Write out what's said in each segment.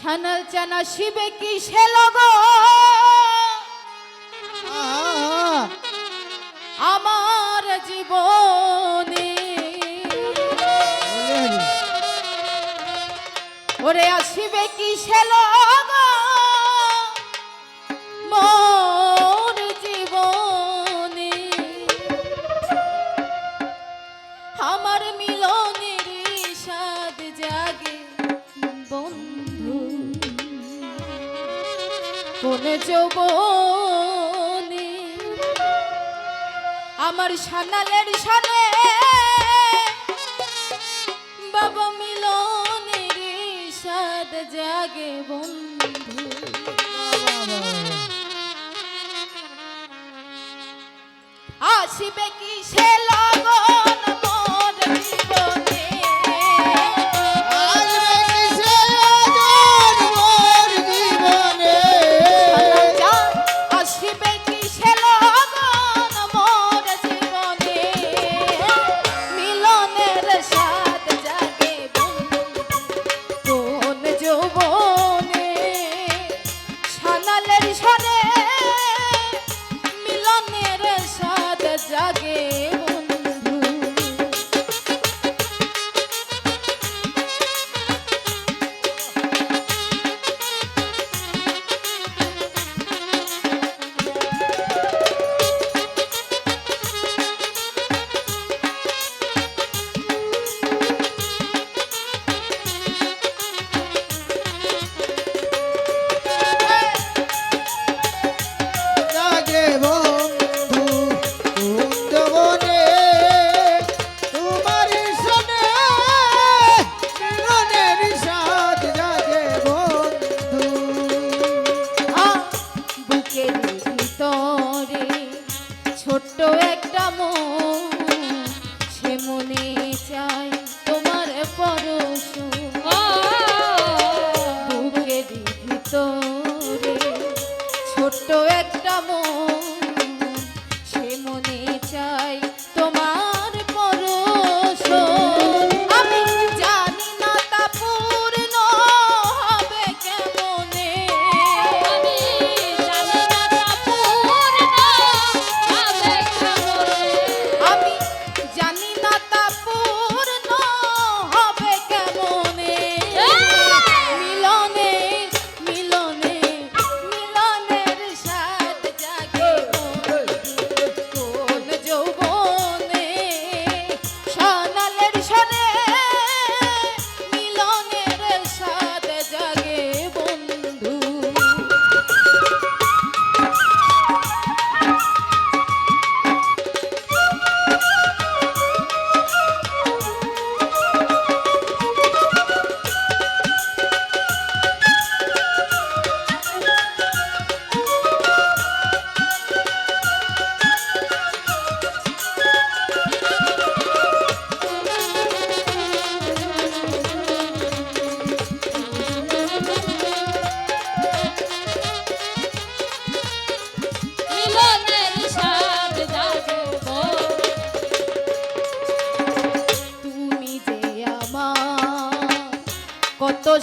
সানাল চানা শিবে কি সে লগো? আমার জীবনে। ওরে আসিবে কি সে লগো? মো কোনে যৌবনী। আমার সানালের সানে বাবা মিলনের সাদ জাগে বন্ধু। আসিবে কি সে লাগো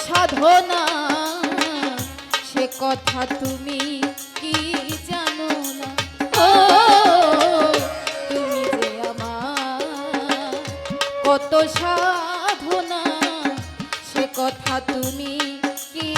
সাধনা। সে কথা তুমি কি জানো না? ও, তুমি যে আমার কত সাধনা। সে কথা তুমি কি